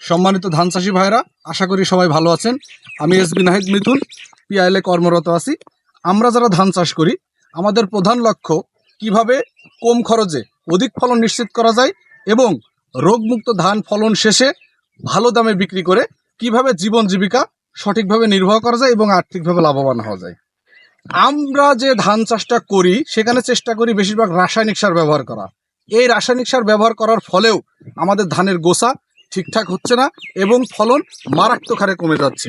সম্মানিত ধান চাষি ভাইরা, আশা করি সবাই ভালো আছেন। আমি এস বি নাহিদ মিথুন, পিআইএলে কর্মরত আছি। আমরা যারা ধান চাষ করি, আমাদের প্রধান লক্ষ্য কীভাবে কম খরচে অধিক ফলন নিশ্চিত করা যায় এবং রোগমুক্ত ধান ফলন শেষে ভালো দামে বিক্রি করে কীভাবে জীবন জীবিকা সঠিকভাবে নির্বাহ করা যায় এবং আর্থিকভাবে লাভবান হওয়া যায়। আমরা যে ধান চাষটা করি, সেখানে চেষ্টা করি বেশিরভাগ রাসায়নিক সার ব্যবহার করা। এই রাসায়নিক সার ব্যবহার করার ফলেও আমাদের ধানের গোসা ঠিকঠাক হচ্ছে না এবং ফলন মারাত্মক হারে কমে যাচ্ছে।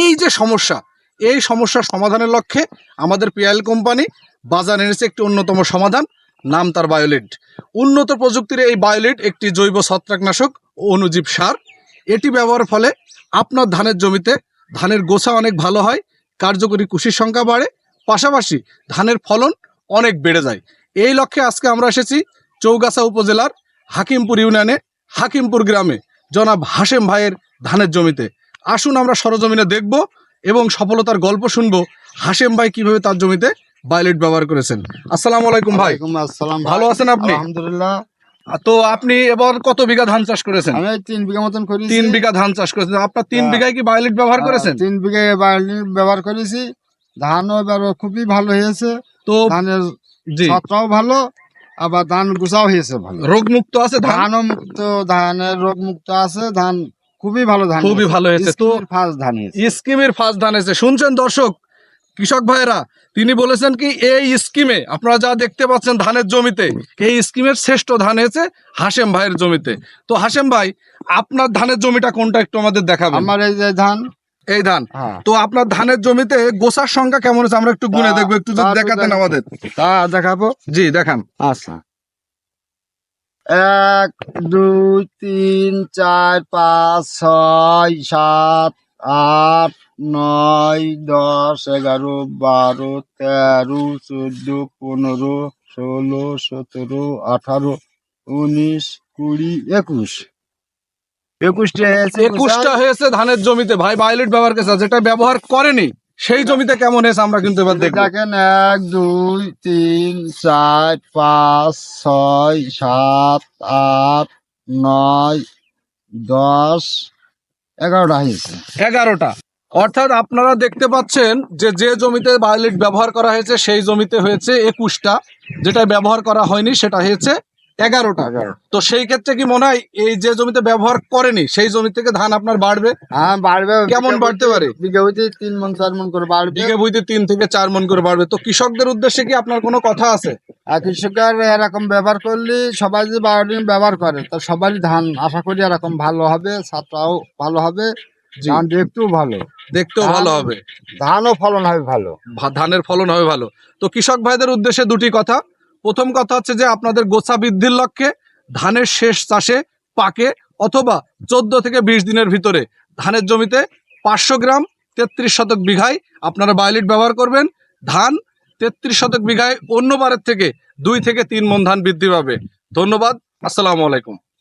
এই যে সমস্যা, এই সমস্যার সমাধানের লক্ষ্যে আমাদের পিআইএল কোম্পানি বাজার এনেছে একটি অন্যতম সমাধান, নাম তার বায়োলিড। উন্নত প্রযুক্তির এই বায়োলিড একটি জৈব ছত্রাকনাশক ও অণুজীব সার। এটি ব্যবহারের ফলে আপনার ধানের জমিতে ধানের গোছা অনেক ভালো হয়, কার্যকরী কুশির সংখ্যা বাড়ে, পাশাপাশি ধানের ফলন অনেক বেড়ে যায়। এই লক্ষ্যে আজকে আমরা এসেছি চৌগাছা উপজেলার হাকিমপুর ইউনিয়নে, হাকিমপুর গ্রামে। জনাব হাসেম ভাইয়ের ধানের জমিতে। আসুন আমরা সরজমিনে দেখব এবং সফলতার গল্প শুনব হাসেম ভাই কীভাবে তার জমিতে বায়োলেট ব্যবহার করেছেন। আসসালামু আলাইকুম ভাই। আসসালাম ভালো আছেন আপনি? আলহামদুলিল্লাহ। তো আপনি এবার কত বিঘা ধান চাষ করেছেন? আমি তিন বিঘা মতন করেছি। তিন বিঘা ধান চাষ করেছেন। আপনার তিন হ্যাঁ। বিঘায় কি বায়োলেট ব্যবহার করেছেন? তিন বিঘায় বার্লি ব্যবহার করেছি। ধানও এবার খুবই ভালো হয়েছে। তো ধানের জি। ভালো। আবার ধান গুছাও হয়েছে ভালো। রোগ মুক্ত আছে ধান? ধানও মুক্ত ধানের রোগ মুক্ত আছে ধান খুবই ভালো ধান খুবই ভালো হয়েছে। তো ফার্স্ট ধান হয়েছে। স্কিমের ফার্স্ট ধান এসে শুনছেন দর্শক কৃষক ভাইরা তিনি বলেছেন কি এই স্কিমে আপনারা যা দেখতে পাচ্ছেন ধানের জমিতে এই স্কিমের শ্রেষ্ঠ ধান হয়েছে হাসেম ভাইয়ের জমিতে। তো হাসেম ভাই আপনার ধানের জমিটা কোনটা একটু আমাদের দেখাবেন? আমার এই যে ধান এই ধান। হ্যাঁ। তো আপনার ধানের জমিতে গোসার সংখ্যা কেমন আছে আমরা একটু গুনে দেখব একটু যদি দেখাতেন আমাদের। তা দেখাবো? জি দেখান। আচ্ছা। এক দুই তিন চার পাঁচ ছয় সাত আট নয় দশ এগারো বারো তেরো চোদ্দ পনেরো ষোলো সতেরো আঠারো উনিশ কুড়ি একুশ। একুশটা হয়েছে একুশটা হয়েছে ধানের জমিতে। ভাই বায়োলেট ব্যবহার করেছে যেটা ব্যবহার করেনি সেই জমিতে কেমন হয়েছে আমরা কিন্তু এবার দেখব। দেখেন এক দুই তিন চার পাঁচ ছয় সাত আট নয় দশ এগারোটা হয়েছে। এগারোটা। অর্থাৎ আপনারা দেখতে পাচ্ছেন যে যে জমিতে বায়োলিট ব্যবহার করা হয়েছে সেই জমিতে হয়েছে একুশটা। যেটা ব্যবহার করা হয়নি সেটা হয়েছে এগারোটা। এগারো তো সেই ক্ষেত্রে কি মনে হয় এই যে জমিতে ব্যবহার করেনি সেই জমি থেকে ধান আপনার বাড়বে? হ্যাঁ বাড়বে। কেমন বাড়তে পারে? বিঘা তিন মন চার মন করে বাড়বে। বিঘে তিন থেকে চার মন করে বাড়বে। তো কৃষকদের উদ্দেশ্যে কি আপনার কোনো কথা আছে? কৃষকের এরকম ব্যবহার করলে সবাই যদি বায়োডিন ব্যবহার করে তো সবারই ধান আশা করি এরকম ভালো হবে ছাত্রাও ভালো হবে ধান দেখতেও ভালো। দেখতেও ভালো হবে। ধানও ফলন হবে ভালো। ধানের ফলন হবে ভালো। তো কৃষক ভাইদের উদ্দেশ্যে দুটি কথা। প্রথম কথা হচ্ছে যে আপনাদের গোছা বৃদ্ধির লক্ষ্যে ধানের শেষ চাষে পাকে অথবা চোদ্দ থেকে বিশ দিনের ভিতরে ধানের জমিতে পাঁচশো গ্রাম তেত্রিশ শতক বিঘায় আপনারা বায়োলিট ব্যবহার করবেন। ধান তেত্রিশ শতক বিঘায় অন্যবারের থেকে দুই থেকে তিন মন ধান বৃদ্ধি পাবে। ধন্যবাদ। আসসালামু আলাইকুম।